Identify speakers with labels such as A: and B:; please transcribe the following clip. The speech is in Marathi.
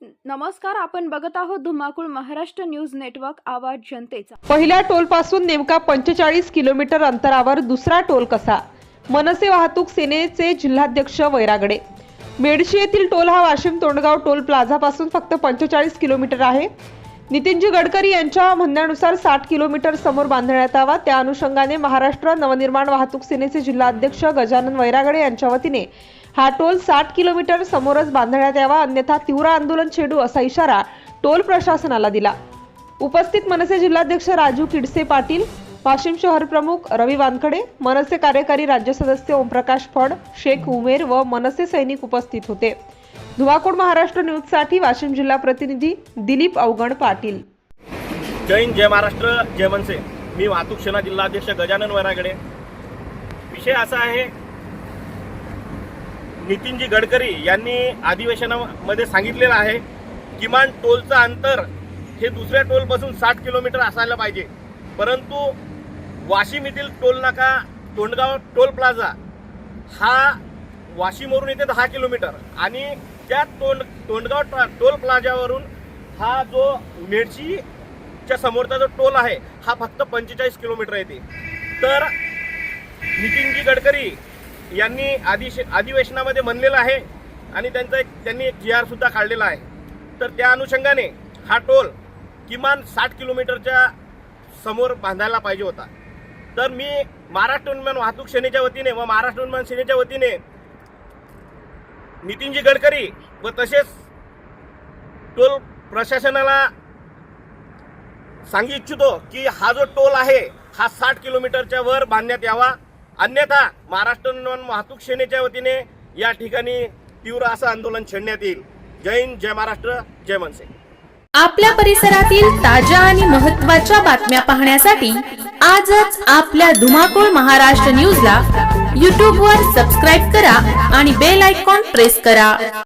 A: नमस्कार आपण बघत आहोत धुमाकूळ महाराष्ट्र न्यूज नेटवर्क आवाज जनतेचा.
B: पहिल्या टोलपासून नेमका पंचेचाळीस किलोमीटर अंतरावर दुसरा टोल कसा? मनसे वाहतूक सेनेचे जिल्हाध्यक्ष वैरागडे. मेडशी येथील टोल हा वाशिम तोंडगाव टोल प्लाझापासून फक्त पंचेचाळीस किलोमीटर आहे. नितीनजी गडकरी यांच्या म्हणण्यानुसार साठ किलोमीटर समोर बांधण्यात यावा. त्या अनुषंगाने महाराष्ट्र नवनिर्माण वाहतूक सेनेचे जिल्हाध्यक्ष गजानन वैरागडे यांच्या वतीने हा टोल साठ किलोमीटर समोरच बांधण्यात यावा अन्यथा तीव्र आंदोलन छेडू असा इशारा टोल प्रशासनाला दिला. उपस्थित मनसे जिल्हाध्यक्ष राजू किडसे पाटील वाशिम शहर प्रमुख रवी वानखडे मनसे कार्यकारी राज्य सदस्य ओमप्रकाश फड शेख उमेर व मनसे सैनिक उपस्थित होते. धुवाकोड महाराष्ट्र न्यूजसाठी वाशिम जिल्हा प्रतिनिधी दिलीप अवगण पाटील.
C: जय हिंद जय महाराष्ट्र जय मनसे. मी वाहतूक सेना जिल्हाध्यक्ष गजानन वैरागडे. विषय असा आहे नितीनजी गडकरी यांनी अधिवेशनामध्ये सांगितलेलं आहे किमान टोलचं अंतर हे दुसऱ्या टोलपासून साठ किलोमीटर असायला पाहिजे. परंतु वाशिम येथील टोल नाका तोंडगाव टोल प्लाझा हा वाशिमवरून येते दहा किलोमीटर आणि त्या तोंड तोंडगाव टोल प्लाझावरून हा जो मेडशीच्या समोरचा जो टोल आहे हा फक्त पंचेचाळीस किलोमीटर येते. तर नितीनजी गडकरी यांनी आदिश अधिवेशनामध्ये म्हणलेलं आहे आणि त्यांचा एक त्यांनी एक जी आर सुद्धा काढलेला आहे. तर त्या अनुषंगाने हा टोल किमान साठ किलोमीटरच्या समोर बांधायला पाहिजे होता. तर मी महाराष्ट्र उन्नयन वाहतूक सेनेच्या वतीने व महाराष्ट्र उन्नयन सेनेच्या वतीने नितीनजी गडकरी व तसेच टोल प्रशासनाला सांगू इच्छितो की हा जो टोल आहे हा साठ किलोमीटरच्या वर बांधण्यात यावा. अन्यथा महाराष्ट्र उन्नयन वाहतूक सेनेच्या वतीने या ठिकाणी तीव्र असं आंदोलन छेडण्यात येईल. जय हिंद जय महाराष्ट्र जय मनसे.
D: आपल्या परिसरातील ताज्या आणि महत्त्वाच्या बातम्या पाहण्यासाठी आजच आपल्या धुमाकूळ महाराष्ट्र न्यूजला यूट्यूबवर सबस्क्राईब करा आणि बेल आयकॉन प्रेस करा.